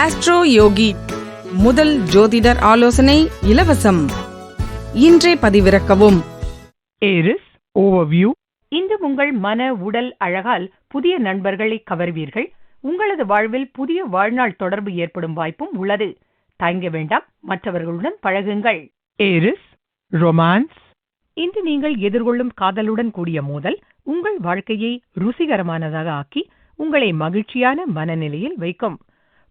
Astro யோகி முதல் ஜோதிடர் ஆலோசனை இலவசம். இன்றே பதிவிறக்கவும். ஏரிஸ் ஓவர்வியூ இன்று உங்கள் மன உடல் அழகால் புதிய நண்பர்களை கவர்வீர்கள். உங்களது வாழ்வில் புதிய வாழ்நாள் தொடர்பு ஏற்படும் வாய்ப்பும் உள்ளது. தயங்க வேண்டாம் மற்றவர்களுடன் பழகுங்கள். ஏரிஸ் ரொமான்ஸ் இன்று நீங்கள் எதிர்கொள்ளும் காதலுடன் கூடிய மோதல் உங்கள் வாழ்க்கையை ருசிகரமானதாக ஆக்கி உங்களை மகிழ்ச்சியான மனநிலையில் வைக்கும்.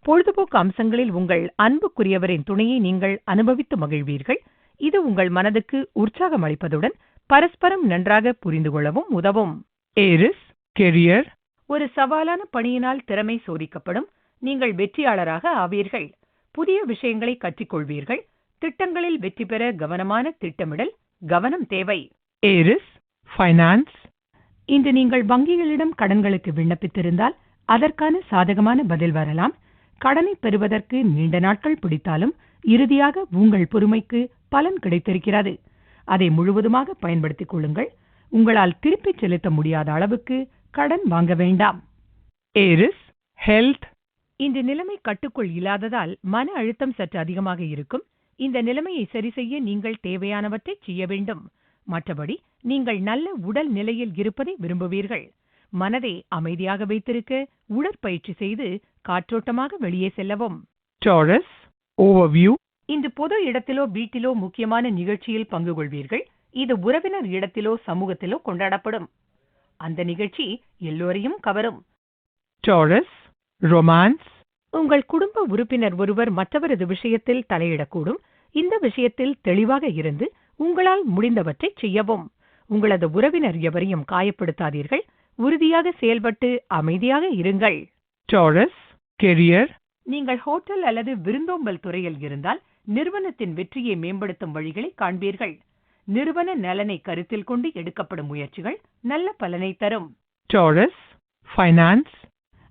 பொழுதுபோக்கு அம்சங்களில் உங்கள் அன்புக்குரியவரின் துணையை நீங்கள் அனுபவித்து மகிழ்வீர்கள். இது உங்கள் மனதுக்கு உற்சாகம் அளிப்பதுடன் பரஸ்பரம் நன்றாக புரிந்து கொள்ளவும் உதவும். ஏரிஸ் கெரியர் ஒரு சவாலான பணியினால் திறமை சோதிக்கப்படும். நீங்கள் வெற்றியாளராக ஆவீர்கள். புதிய விஷயங்களை கற்றுக்கொள்வீர்கள். திட்டங்களில் வெற்றி பெற கவனமான திட்டமிடல் கவனம் தேவை. ஏரிஸ் ஃபைனான்ஸ் இன்று நீங்கள் வங்கிகளிடம் கடன்களுக்கு விண்ணப்பித்திருந்தால் அதற்கான சாதகமான பதில் வரலாம். கடனை பெறுவதற்கு நீண்ட நாட்கள் பிடித்தாலும் இறுதியாக உங்கள் பொறுமைக்கு பலன் கிடைத்திருக்கிறது. அதை முழுவதுமாக பயன்படுத்திக் கொள்ளுங்கள். உங்களால் திருப்பிச் செலுத்த முடியாத அளவுக்கு கடன் வாங்க வேண்டாம். ஏரிஸ் ஹெல்த் இந்த நிலைமை கட்டுக்குள் இல்லாததால் மன அழுத்தம் சற்று அதிகமாக இருக்கும். இந்த நிலைமையை சரிசெய்ய நீங்கள் தேவையானவற்றை செய்ய வேண்டும். மற்றபடி நீங்கள் நல்ல உடல் நிலையில் இருப்பதை விரும்புவீர்கள். மனதை அமைதியாக வைத்திருக்க உடற்பயிற்சி செய்து காற்றோட்டமாக வெளியே செல்லவும். டாரஸ் ஓவர்வியூ இன்று பொது இடத்திலோ வீட்டிலோ முக்கியமான நிகழ்ச்சியில் பங்கு கொள்வீர்கள். இது உறவினர் இடத்திலோ சமூகத்திலோ கொண்டாடப்படும். அந்த நிகழ்ச்சி எல்லோரையும் கவரும். டாரஸ் ரொமான்ஸ் உங்கள் குடும்ப உறுப்பினர் ஒருவர் மற்றவரது விஷயத்தில் தலையிடக்கூடும். இந்த விஷயத்தில் தெளிவாக இருந்து உங்களால் முடிந்தவற்றை செய்யவும். உங்களது உறவினர் எவரையும் காயப்படுத்தாதீர்கள். உறுதியாக செயல்பட்டு அமைதியாக இருங்கள். டாரஸ் கெரியர் நீங்கள் ஹோட்டல் அல்லது விருந்தோம்பல் துறையில் இருந்தால் நிறுவனத்தின் வெற்றியை மேம்படுத்தும் வழிகளை காண்பீர்கள். நிறுவன நலனை கருத்தில் கொண்டு எடுக்கப்படும் முயற்சிகள் நல்ல பலனை தரும். டாரஸ் ஃபைனான்ஸ்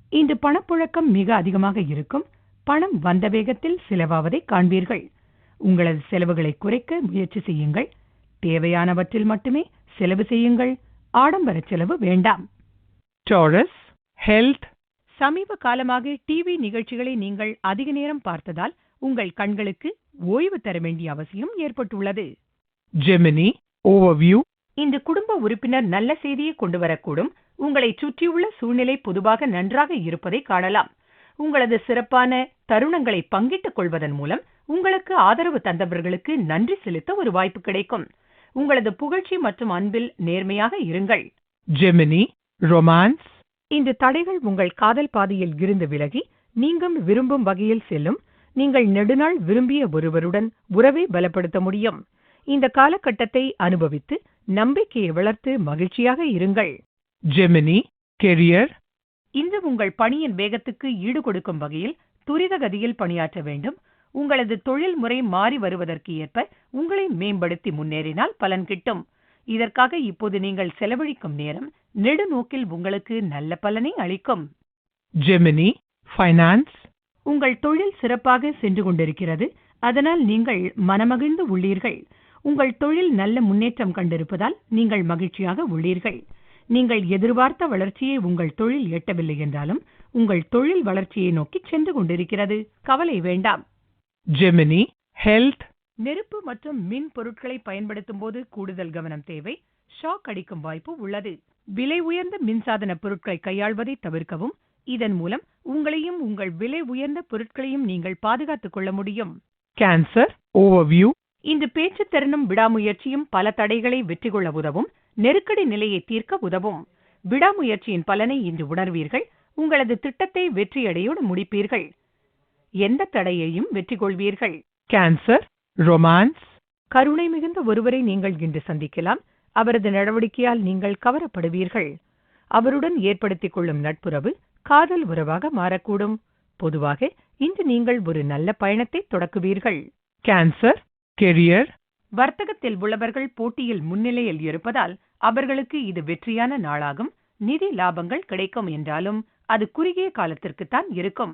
இன்று பணப்புழக்கம் மிக அதிகமாக இருக்கும். பணம் வந்த வேகத்தில் செலவாவதை காண்பீர்கள். உங்களது செலவுகளை குறைக்க முயற்சி செய்யுங்கள். தேவையானவற்றில் மட்டுமே செலவு செய்யுங்கள். ஆடம்பர செலவு வேண்டாம். டாரஸ் ஹெல்த் சமீப காலமாக டிவி நிகழ்ச்சிகளை நீங்கள் அதிக நேரம் பார்த்ததால் உங்கள் கண்களுக்கு ஓய்வு தர வேண்டிய அவசியம் ஏற்பட்டுள்ளது. ஜெமினி ஓவர்வியூ இந்த குடும்ப உறுப்பினர் நல்ல செய்தியை கொண்டு வரக்கூடும். உங்களை சுற்றியுள்ள சூழ்நிலை பொதுவாக நன்றாக இருப்பதை காணலாம். உங்களது சிறப்பான தருணங்களை பங்கிட்டுக் கொள்வதன் மூலம் உங்களுக்கு ஆதரவு தந்தவர்களுக்கு நன்றி செலுத்த ஒரு வாய்ப்பு கிடைக்கும். உங்களது புகழ்ச்சி மற்றும் அன்பில் நேர்மையாக இருங்கள். Gemini romance. இந்த தடைகள் உங்கள் காதல் பாதையில் இருந்து விலகி நீங்கள் விரும்பும் வகையில் செல்லும். நீங்கள் நெடுநாள் விரும்பிய ஒருவருடன் உறவை பலப்படுத்த முடியும். இந்த காலகட்டத்தை அனுபவித்து நம்பிக்கையை வளர்த்து மகிழ்ச்சியாக இருங்கள். Gemini career. இன்று உங்கள் பணியின் வேகத்துக்கு ஈடு கொடுக்கும் வகையில் துரித கதியில் பணியாற்ற வேண்டும். உங்களது தொழில் முறை மாறி வருவதற்கு ஏற்ப உங்களை மேம்படுத்தி முன்னேறினால் பலன் கிட்டும். இதற்காக இப்போது நீங்கள் செலவழிக்கும் நேரம் நெடுநோக்கில் உங்களுக்கு நல்ல பலனை அளிக்கும். ஜெமினி ஃபைனான்ஸ் உங்கள் தொழில் சிறப்பாக சென்று கொண்டிருக்கிறது. அதனால் நீங்கள் மனமகிழ்ந்து உள்ளீர்கள். உங்கள் தொழில் நல்ல முன்னேற்றம் கண்டிருப்பதால் நீங்கள் மகிழ்ச்சியாக உள்ளீர்கள். நீங்கள் எதிர்பார்த்த வளர்ச்சியை உங்கள் தொழில் எட்டவில்லை என்றாலும் உங்கள் தொழில் வளர்ச்சியை நோக்கி சென்று கொண்டிருக்கிறது. கவலை வேண்டாம். ஜெமினி ஹெல்த் நெருப்பு மற்றும் மின் பொருட்களை பயன்படுத்தும் போது கூடுதல் கவனம் தேவை. ஷாக் அடிக்கும் வாய்ப்பு உள்ளது. விலை உயர்ந்த மின்சாதன பொருட்களை கையாள்வதை தவிர்க்கவும். இதன் மூலம் உங்களையும் உங்கள் விலை உயர்ந்த பொருட்களையும் நீங்கள் பாதுகாத்துக் கொள்ள முடியும். கேன்சர் ஓவர்வியூ இந்த பேச்சு திறனும் விடாமுயற்சியும் பல தடைகளை வெற்றி கொள்ள உதவும். நெருக்கடி நிலையை தீர்க்க உதவும். விடாமுயற்சியின் பலனை இன்று உணர்வீர்கள். உங்களது திட்டத்தை வெற்றியடையோடு முடிப்பீர்கள். எந்த தடையையும் வெற்றி கொள்வீர்கள் கேன்சர் ரொமான்ஸ். கருணை மிகுந்த ஒருவரை நீங்கள் இன்று சந்திக்கலாம். அவரது நடவடிக்கையால் நீங்கள் கவரப்படுவீர்கள். அவருடன் ஏற்படுத்திக் கொள்ளும் நட்புறவு காதல் உறவாக மாறக்கூடும். பொதுவாக இன்று நீங்கள் ஒரு நல்ல பயணத்தை தொடக்குவீர்கள். கேன்சர் கெரியர் வர்த்தகத்தில் உள்ளவர்கள் போட்டியில் முன்னிலையில் இருப்பதால் அவர்களுக்கு இது வெற்றியான நாளாகும். நிதி லாபங்கள் கிடைக்கும் என்றாலும் அது குறுகிய காலத்திற்குத்தான் இருக்கும்.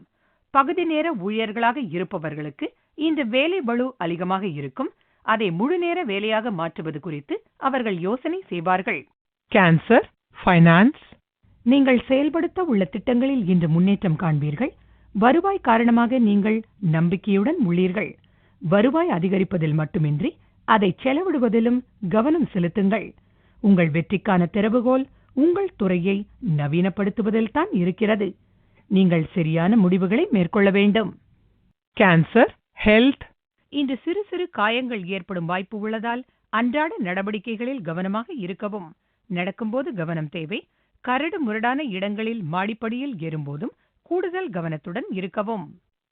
பகுதி நேர ஊழியர்களாக இருப்பவர்களுக்கு இந்த வேலை பளு அதிகமாக இருக்கும். அதை முழு நேர வேலையாக மாற்றுவது குறித்து அவர்கள் யோசனை செய்வார்கள். கேன்சர் ஃபைனான்ஸ் நீங்கள் செயல்படுத்த உள்ள திட்டங்களில் இன்று முன்னேற்றம் காண்பீர்கள். வருவாய் காரணமாக நீங்கள் நம்பிக்கையுடன் உள்ளீர்கள். வருவாய் அதிகரிப்பதில் மட்டுமின்றி அதை செலவிடுவதிலும் கவனம் செலுத்துங்கள். உங்கள் வெற்றிக்கான திறவுகோல் உங்கள் துறையை நவீனப்படுத்துவதில் தான் இருக்கிறது. நீங்கள் சரியான முடிவுகளை மேற்கொள்ள வேண்டும். Cancer, health, இன்று சிறு சிறு காயங்கள் ஏற்படும் வாய்ப்பு உள்ளதால் அன்றாட நடவடிக்கைகளில் கவனமாக இருக்கவும். நடக்கும்போது கவனம் தேவை. கரடு முரடான இடங்களில் மாடிப்படியில் ஏறும்போதும் கூடுதல் கவனத்துடன் இருக்கவும்.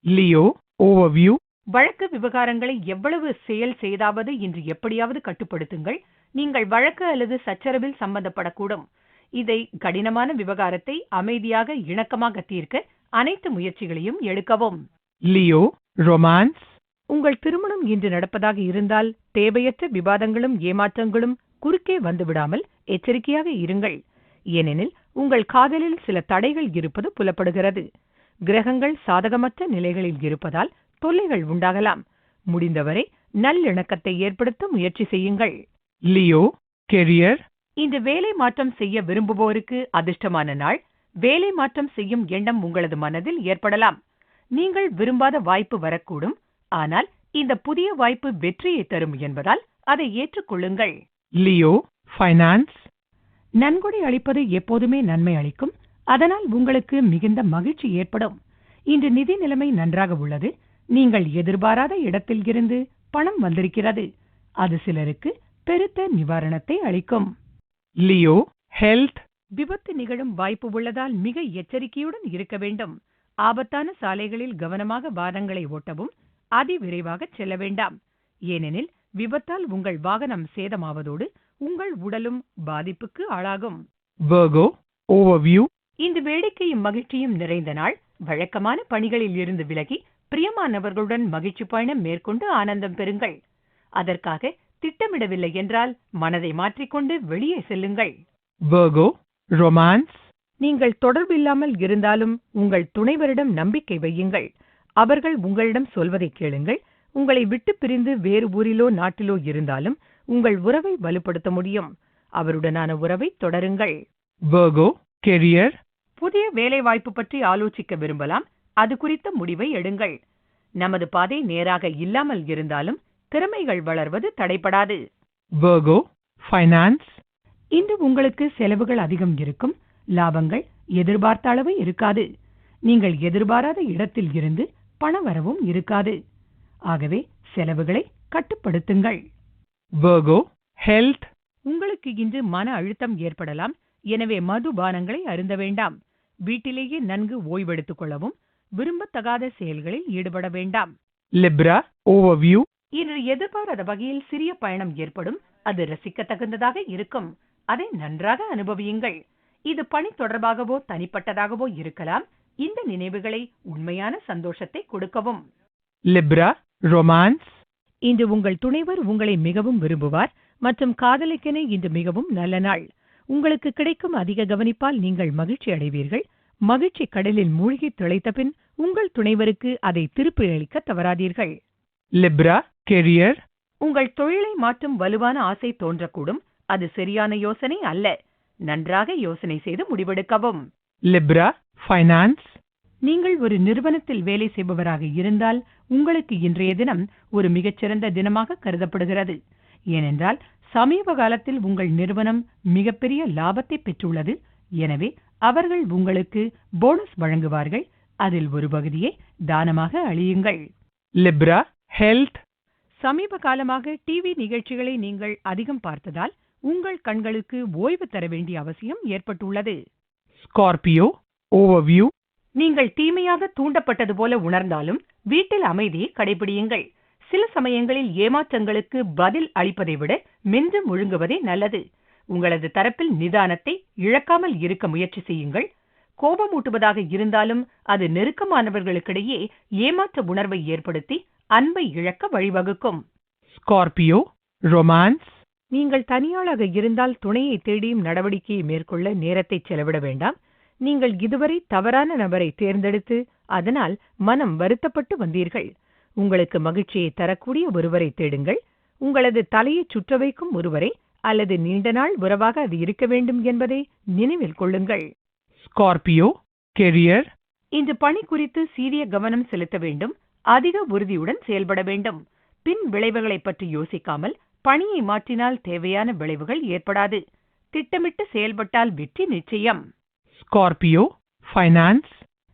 Leo, overview, வழக்கு விவகாரங்களை எவ்வளவு செயல் செய்தாவது இன்று எப்படியாவது கட்டுப்படுத்துங்கள். நீங்கள் வழக்கு அல்லது சச்சரவில் சம்பந்தப்படக்கூடும். இதை கடினமான விவகாரத்தை அமைதியாக இணக்கமாக தீர்க்க அனைத்து முயற்சிகளையும் எடுக்கவும். Leo, romance, உங்கள் திருமணம் இன்று நடப்பதாக இருந்தால் தேவையற்ற விவாதங்களும் ஏமாற்றங்களும் குறுக்கே வந்துவிடாமல் எச்சரிக்கையாக இருங்கள். ஏனெனில் உங்கள் காதலில் சில தடைகள் இருப்பது புலப்படுகிறது. கிரகங்கள் சாதகமற்ற நிலைகளில் இருப்பதால் தொல்லைகள் உண்டாகலாம். முடிந்தவரை நல்லிணக்கத்தை ஏற்படுத்த முயற்சி செய்யுங்கள். Leo, career, இந்த வேலை மாற்றம் செய்ய விரும்புவோருக்கு அதிர்ஷ்டமான நாள். வேலை மாற்றம் செய்யும் எண்ணம் உங்களது மனதில் ஏற்படலாம். நீங்கள் விரும்பாத வாய்ப்பு வரக்கூடும். ஆனால் இந்த புதிய வாய்ப்பு வெற்றியை தரும் என்பதால் அதை ஏற்றுக்கொள்ளுங்கள். Leo, finance, நன்கொடை அளிப்பது எப்போதுமே நன்மை அளிக்கும். அதனால் உங்களுக்கு மிகுந்த மகிழ்ச்சி ஏற்படும். இன்று நிதி நிலைமை நன்றாக உள்ளது. நீங்கள் எதிர்பாராத இடத்தில் இருந்து பணம் வந்திருக்கிறது. அது சிலருக்கு பெருத்த நிவாரணத்தை அளிக்கும். Leo, health, விபத்து நிகழும் வாய்ப்பு உள்ளதால் மிக எச்சரிக்கையுடன் இருக்க வேண்டும். ஆபத்தான சாலைகளில் கவனமாக வாகனங்களை ஓட்டவும் அதிவிரைவாக செல்ல வேண்டாம். ஏனெனில் விபத்தால் உங்கள் வாகனம் சேதமாவதோடு உங்கள் உடலும் பாதிப்புக்கு ஆளாகும். இந்த வேடிக்கையும் மகிழ்ச்சியும் நிறைந்த நாள் வழக்கமான பணிகளில் இருந்து விலகி பிரியமானவர்களுடன் மகிழ்ச்சி பயணம் மேற்கொண்டு ஆனந்தம் பெறுங்கள். அதற்காக திட்டமிடவில்லை என்றால் மனதை மாற்றிக்கொண்டு வெளியே செல்லுங்கள். Romance, நீங்கள் தொடர்பில்லாமல் இருந்தாலும் உங்கள் துணைவரிடம் நம்பிக்கை வையுங்கள். அவர்கள் உங்களிடம் சொல்வதை கேளுங்கள். உங்களை விட்டு பிரிந்து வேறு ஊரிலோ நாட்டிலோ இருந்தாலும் உங்கள் உறவை வலுப்படுத்த முடியும். அவருடனான உறவை தொடருங்கள். Virgo, career, புதிய வேலைவாய்ப்பு பற்றி ஆலோசிக்க விரும்பலாம். அது குறித்த முடிவை எடுங்கள். நமது பாதை நேராக இல்லாமல் இருந்தாலும் திறமைகள் வளர்வது தடைப்படாது Virgo, finance, இன்று உங்களுக்கு செலவுகள் அதிகம் இருக்கும். லாபங்கள் எதிர்பார்த்த அளவு இருக்காது. நீங்கள் எதிர்பாராத இடத்தில் இருந்து பணவரவும் இருக்காது. ஆகவே செலவுகளை கட்டுப்படுத்துங்கள். Virgo, health, உங்களுக்கு இன்று மன அழுத்தம் ஏற்படலாம். எனவே மதுபானங்களை அருந்த வேண்டாம். வீட்டிலேயே நன்கு ஓய்வெடுத்துக் கொள்ளவும் விரும்பத்தகாத செயல்களில் ஈடுபட வேண்டாம். Libra, overview, இன்று எதிர்பாராத வகையில் சிறிய பயணம் ஏற்படும். அது ரசிக்கத்தகுந்ததாக இருக்கும். அதை நன்றாக அனுபவியுங்கள். இது பணி தொடர்பாகவோ தனிப்பட்டதாகவோ இருக்கலாம். இந்த நினைவுகளை உண்மையான சந்தோஷத்தை கொடுக்கவும். Libra, romance, இன்று உங்கள் துணைவர் உங்களை மிகவும் விரும்புவார் மற்றும் காதலிக்கென இன்று மிகவும் நல்ல நாள். உங்களுக்கு கிடைக்கும் அதிக கவனிப்பால் நீங்கள் மகிழ்ச்சி அடைவீர்கள். மகிழ்ச்சி கடலில் மூழ்கி திளைத்த பின் உங்கள் துணைவருக்கு அதை திருப்பி அளிக்க தவறாதீர்கள். Libra, career, உங்கள் தொழிலை மாற்றும் வலுவான ஆசை தோன்றக்கூடும். அது சரியான யோசனை அல்ல. நன்றாக யோசனை செய்து முடிவெடுக்கவும். Libra, finance, நீங்கள் ஒரு நிறுவனத்தில் வேலை செய்பவராக இருந்தால் உங்களுக்கு இன்றைய தினம் ஒரு மிகச்சிறந்த தினமாக கருதப்படுகிறது. ஏனென்றால் சமீப காலத்தில் உங்கள் நிறுவனம் மிகப்பெரிய லாபத்தை பெற்றுள்ளது. எனவே அவர்கள் உங்களுக்கு போனஸ் வழங்குவார்கள். அதில் ஒரு பகுதியை தானமாக அளியுங்கள் Libra, health, சமீப காலமாக டிவி நிகழ்ச்சிகளை நீங்கள் அதிகம் பார்த்ததால் உங்கள் கண்களுக்கு ஓய்வு தர வேண்டிய அவசியம் ஏற்பட்டுள்ளது. Scorpio, overview, நீங்கள் தீமையாக தூண்டப்பட்டது போல உணர்ந்தாலும் வீட்டில் அமைதியை கடைபிடியுங்கள். சில சமயங்களில் ஏமாற்றங்களுக்கு பதில் அளிப்பதை விட மென்று முழுங்குவதே நல்லது. உங்களது தரப்பில் நிதானத்தை இழக்காமல் இருக்க முயற்சி செய்யுங்கள். கோபமூட்டுவதாக இருந்தாலும் அது நெருக்கமானவர்களுக்கிடையே ஏமாற்ற உணர்வை ஏற்படுத்தி அன்பை இழக்க வழிவகுக்கும். Scorpio, romance, நீங்கள் தனியாளாக இருந்தால் துணையை தேடியும் நடவடிக்கையை மேற்கொள்ள நேரத்தை செலவிட வேண்டாம். நீங்கள் இதுவரை தவறான நபரை தேர்ந்தெடுத்து அதனால் மனம் வருத்தப்பட்டு வந்தீர்கள். உங்களுக்கு மகிழ்ச்சியை தரக்கூடிய ஒருவரை தேடுங்கள். உங்களது தலையை சுற்ற வைக்கும் ஒருவரை அல்லது நீண்ட நாள் உறவாக அது இருக்க வேண்டும் என்பதை நினைவில் கொள்ளுங்கள். Scorpio, career, இந்த பணி குறித்து சீரிய கவனம் செலுத்த வேண்டும். அதிக உறுதியுடன் செயல்பட வேண்டும். பின் விளைவுகளை பற்றி யோசிக்காமல் பணியை மாற்றினால் தேவையான விளைவுகள் ஏற்படாது. திட்டமிட்டு செயல்பட்டால் வெற்றி நிச்சயம். Scorpio, finance,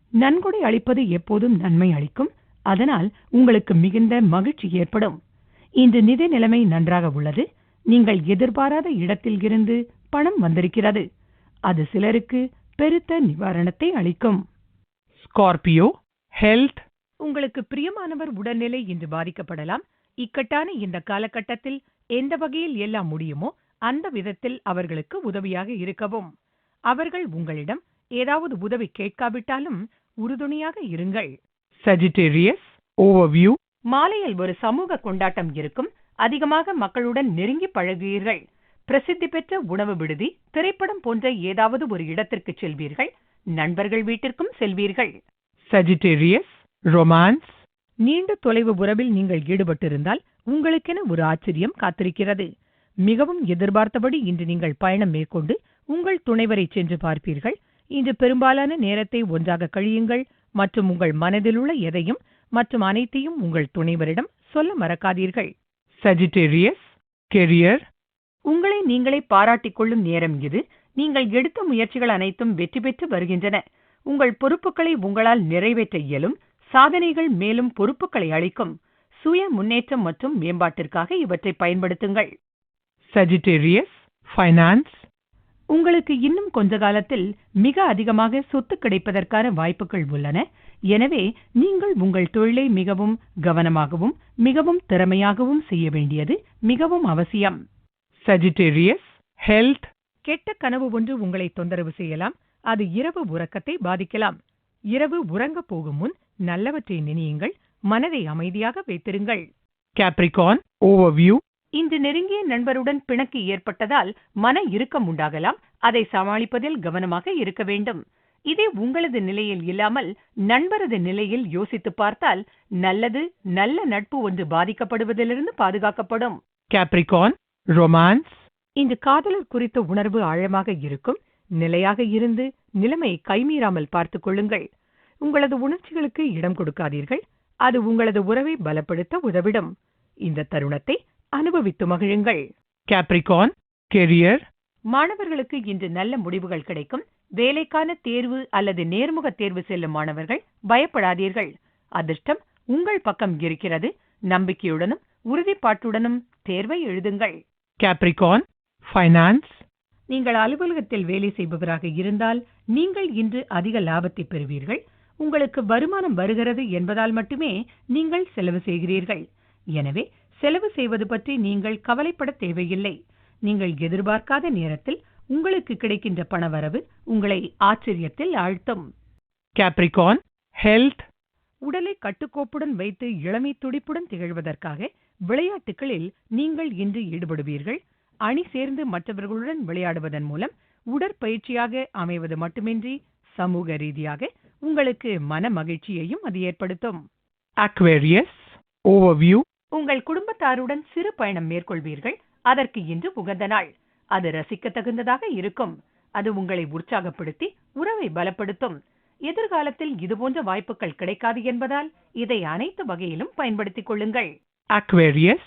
நன்கொடை அளிப்பது எப்போதும் நன்மை அளிக்கும். அதனால் உங்களுக்கு மிகுந்த மகிழ்ச்சி ஏற்படும். இன்று நிதி நிலைமை நன்றாக உள்ளது. நீங்கள் எதிர்பாராத இடத்தில் இருந்து பணம் வந்திருக்கிறது. அது சிலருக்கு பெருத்த நிவாரணத்தை அளிக்கும். Scorpio, health, உங்களுக்கு பிரியமானவர் உடல்நிலை இன்று பாதிக்கப்படலாம். இக்கட்டான இந்த காலகட்டத்தில் எந்த வகையில் எல்லாம் முடியுமோ அந்த விதத்தில் அவர்களுக்கு உதவியாக இருக்கவும். அவர்கள் உங்களிடம் ஏதாவது உதவி கேட்காவிட்டாலும் உறுதுணையாக இருங்கள். Sagittarius, overview, மாலையில் ஒரு சமூக கொண்டாட்டம் இருக்கும். அதிகமாக மக்களுடன் நெருங்கி பழகுவீர்கள். பிரசித்தி பெற்ற உணவு விடுதி திரைப்படம் போன்ற ஏதாவது ஒரு இடத்திற்கு செல்வீர்கள். நண்பர்கள் வீட்டிற்கும் செல்வீர்கள். Sagittarius, romance, நீண்ட தொலைவு உறவில் நீங்கள் ஈடுபட்டிருந்தால் உங்களுக்கென ஒரு ஆச்சரியம் காத்திருக்கிறது. மிகவும் எதிர்பார்த்தபடி இன்று நீங்கள் பயணம் மேற்கொண்டு உங்கள் துணைவரை சென்று பார்ப்பீர்கள். இன்று பெரும்பாலான நேரத்தை ஒன்றாக கழியுங்கள். மற்றும் உங்கள் மனதிலுள்ள எதையும் மற்றும் அனைத்தையும் உங்கள் துணைவரிடம் சொல்ல மறக்காதீர்கள். Sagittarius, career, உங்களை நீங்களே பாராட்டிக் கொள்ளும் நேரம் இது. நீங்கள் எடுத்த முயற்சிகள் அனைத்தும் வெற்றி பெற்று வருகின்றன. உங்கள் பொறுப்புகளை உங்களால் நிறைவேற்ற இயலும். சாதனைகள் மேலும் பொறுப்புகளை அளிக்கும். சுய முன்னேற்றம் மற்றும் மேம்பாட்டிற்காக இவற்றை பயன்படுத்துங்கள். Sagittarius, finance, உங்களுக்கு இன்னும் கொஞ்ச காலத்தில் மிக அதிகமாக சொத்து கிடைப்பதற்கான வாய்ப்புகள் உள்ளன. எனவே நீங்கள் உங்கள் தொழிலை மிகவும் கவனமாகவும் மிகவும் திறமையாகவும் செய்ய வேண்டியது மிகவும் அவசியம். Sagittarius, health, கெட்ட கனவு ஒன்று உங்களை தொந்தரவு செய்யலாம். அது இரவு உறக்கத்தை பாதிக்கலாம். இரவு உறங்கப் போகும் முன் நல்லவற்றை நினையுங்கள். மனதை அமைதியாக வைத்திருங்கள். கேப்ரிகான் ஓவர்வியூ இன்று நெருங்கிய நண்பருடன் பிணக்கு ஏற்பட்டதால் மன இறுக்கம் உண்டாகலாம். அதை சமாளிப்பதில் கவனமாக இருக்க வேண்டும். இதே உங்களது நிலையில் இல்லாமல் நண்பரது நிலையில் யோசித்துப் பார்த்தால் நல்லது நல்ல நட்பு ஒன்று பாதிக்கப்படுவதிலிருந்து பாதுகாக்கப்படும். கேப்ரிகான் ரொமான்ஸ் இன்று காதலர் குறித்த உணர்வு ஆழமாக இருக்கும். நிலையாக இருந்து நிலைமை கைமீறாமல் பார்த்துக் கொள்ளுங்கள். உங்களது உணர்ச்சிகளுக்கு இடம் கொடுக்காதீர்கள். அது உங்களது உறவை பலப்படுத்த உதவிடும். இந்த தருணத்தை அனுபவித்து மகிழுங்கள். Capricorn, career, மாணவர்களுக்கு இன்று நல்ல முடிவுகள் கிடைக்கும். வேலைக்கான தேர்வு அல்லது நேர்முக தேர்வு செல்லும் மாணவர்கள் பயப்படாதீர்கள். அதிர்ஷ்டம் உங்கள் பக்கம் இருக்கிறது. நம்பிக்கையுடனும் உறுதிப்பாட்டுடனும் தேர்வை எழுதுங்கள். Capricorn, finance, நீங்கள் அலுவலகத்தில் வேலை செய்பவராக இருந்தால் நீங்கள் இன்று அதிக லாபத்தை பெறுவீர்கள். உங்களுக்கு வருமானம் வருகிறது என்பதால் மட்டுமே நீங்கள் செலவு செய்கிறீர்கள். எனவே செலவு செய்வது பற்றி நீங்கள் கவலைப்பட தேவையில்லை. நீங்கள் எதிர்பார்க்காத நேரத்தில் உங்களுக்கு கிடைக்கின்ற பணவரவு உங்களை ஆச்சரியத்தில் ஆழ்த்தும். Capricorn, health, உடலை கட்டுக்கோப்புடன் வைத்து இளமை துடிப்புடன் திகழ்வதற்காக விளையாட்டுகளில் நீங்கள் இன்று ஈடுபடுவீர்கள். அணி சேர்ந்து மற்றவர்களுடன் விளையாடுவதன் மூலம் உடற்பயிற்சியாக அமைவது மட்டுமின்றி சமூக ரீதியாக உங்களுக்கு மன மகிழ்ச்சியையும் அது ஏற்படுத்தும். Aquarius, overview, உங்கள் குடும்பத்தாருடன் சிறு பயணம் மேற்கொள்வீர்கள். அதற்கு இன்று உகந்த நாள். அது ரசிக்கத் தகுந்ததாக இருக்கும். அது உங்களை உற்சாகப்படுத்தி உறவை பலப்படுத்தும். எதிர்காலத்தில் இதுபோன்ற வாய்ப்புகள் கிடைக்காது என்பதால் இதை அனைத்து வகையிலும் பயன்படுத்திக் கொள்ளுங்கள். Aquarius,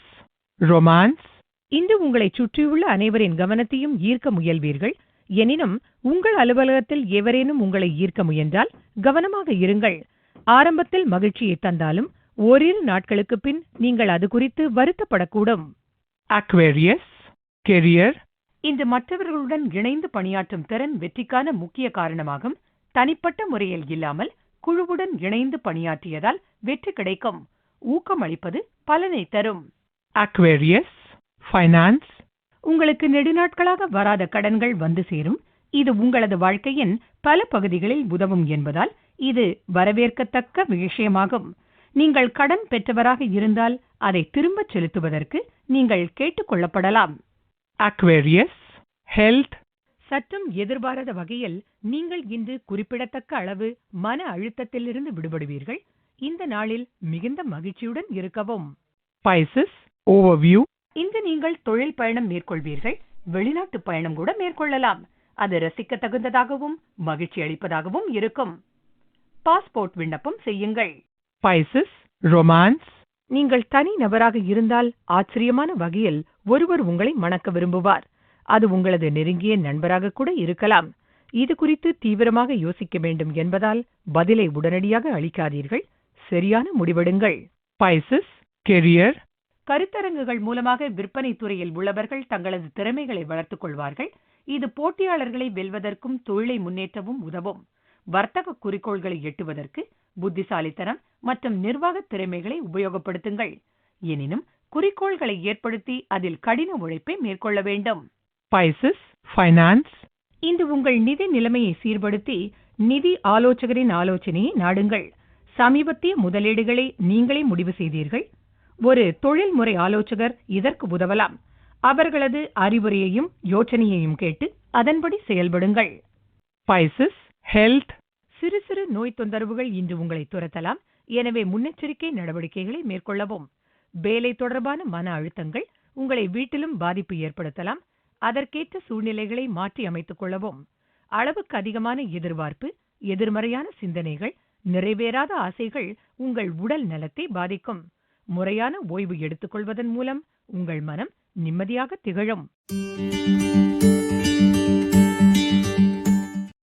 romance, இன்று உங்களை சுற்றியுள்ள அனைவரின் கவனத்தையும் ஈர்க்க முயல்வீர்கள். எனினும் உங்கள் அலுவலகத்தில் எவரேனும் உங்களை ஈர்க்க முயன்றால் கவனமாக இருங்கள். ஆரம்பத்தில் மகிழ்ச்சியை தந்தாலும் ஓரிரு நாட்களுக்கு பின் நீங்கள் அது குறித்து வருத்தப்படக்கூடும். Aquarius, career, இன்று மற்றவர்களுடன் இணைந்து பணியாற்றும் திறன் வெற்றிக்கான முக்கிய காரணமாகும். தனிப்பட்ட முறையில் இல்லாமல் குழுவுடன் இணைந்து பணியாற்றியதால் வெற்றி கிடைக்கும். ஊக்கமளிப்பது பலனை தரும். Aquarius, finance, உங்களுக்கு நெடுநாட்களாக வராத கடன்கள் வந்து சேரும். இது உங்களது வாழ்க்கையின் பல பகுதிகளில் உதவும் என்பதால் இது வரவேற்கத்தக்க விஷயமாகும். நீங்கள் கடன் பெற்றவராக இருந்தால் அதை திரும்பச் செலுத்துவதற்கு நீங்கள் கேட்டுக்கொள்ளப்படலாம். Aquarius, health, சற்றும் எதிர்பாராத வகையில் நீங்கள் இன்று குறிப்பிடத்தக்க அளவு மன அழுத்தத்திலிருந்து விடுபடுவீர்கள். இந்த நாளில் மிகுந்த மகிழ்ச்சியுடன் இருக்கவும். Overview, இன்று நீங்கள் தொழில் பயணம் மேற்கொள்வீர்கள் வெளிநாட்டு பயணம் கூட மேற்கொள்ளலாம். அது ரசிக்க தகுந்ததாகவும் மகிழ்ச்சி அளிப்பதாகவும் இருக்கும். பாஸ்போர்ட் விண்ணப்பம் செய்யுங்கள். Pisces, romance, நீங்கள் தனி நபராக இருந்தால் ஆச்சரியமான வகையில் ஒருவர் உங்களை மணக்க விரும்புவார். அது உங்களது நெருங்கிய நண்பராக கூட இருக்கலாம். இது குறித்து தீவிரமாக யோசிக்க வேண்டும் என்பதால் பதிலை உடனடியாக அளிக்காதீர்கள். சரியான முடிவெடுங்கள். Pisces, career, கருத்தரங்குகள் மூலமாக விற்பனை துறையில் உள்ளவர்கள் தங்களது திறமைகளை வளர்த்துக் கொள்வார்கள். இது போட்டியாளர்களை வெல்வதற்கும் தொழிலை முன்னேற்றவும் உதவும். வர்த்தக குறிக்கோள்களை எட்டுவதற்கு புத்திசாலித்தனம் மற்றும் நிர்வாக திறமைகளை உபயோகப்படுத்துங்கள். எனினும் குறிக்கோள்களை ஏற்படுத்தி அதில் கடின உழைப்பை மேற்கொள்ள வேண்டும். Pisces, finance, இன்று உங்கள் நிதி நிலைமையை சீர்படுத்தி நிதி ஆலோசகரின் ஆலோசனையை நாடுங்கள். சமீபத்திய முதலீடுகளை நீங்களே முடிவு செய்தீர்கள். ஒரு தொழில்முறை ஆலோசகர் இதற்கு உதவலாம். அவர்களது அறிவுரையையும் யோசனையையும் கேட்டு அதன்படி செயல்படுங்கள். Pisces, health, சிறு சிறு நோய் தொந்தரவுகள் இன்று உங்களை துரத்தலாம். எனவே முன்னெச்சரிக்கை நடவடிக்கைகளை மேற்கொள்ளவும். வேலை தொடர்பான மன அழுத்தங்கள் உங்களை வீட்டிலும் பாதிப்பு ஏற்படுத்தலாம். அதற்கேற்ற சூழ்நிலைகளை மாற்றி அமைத்துக் கொள்ளவும். அளவுக்கு அதிகமான எதிர்பார்ப்பு எதிர்மறையான சிந்தனைகள் நிறைவேறாத ஆசைகள் உங்கள் உடல் நலத்தை பாதிக்கும். முறையான ஓய்வு எடுத்துக்கொள்வதன் மூலம் உங்கள் மனம் நிம்மதியாக திகழும்.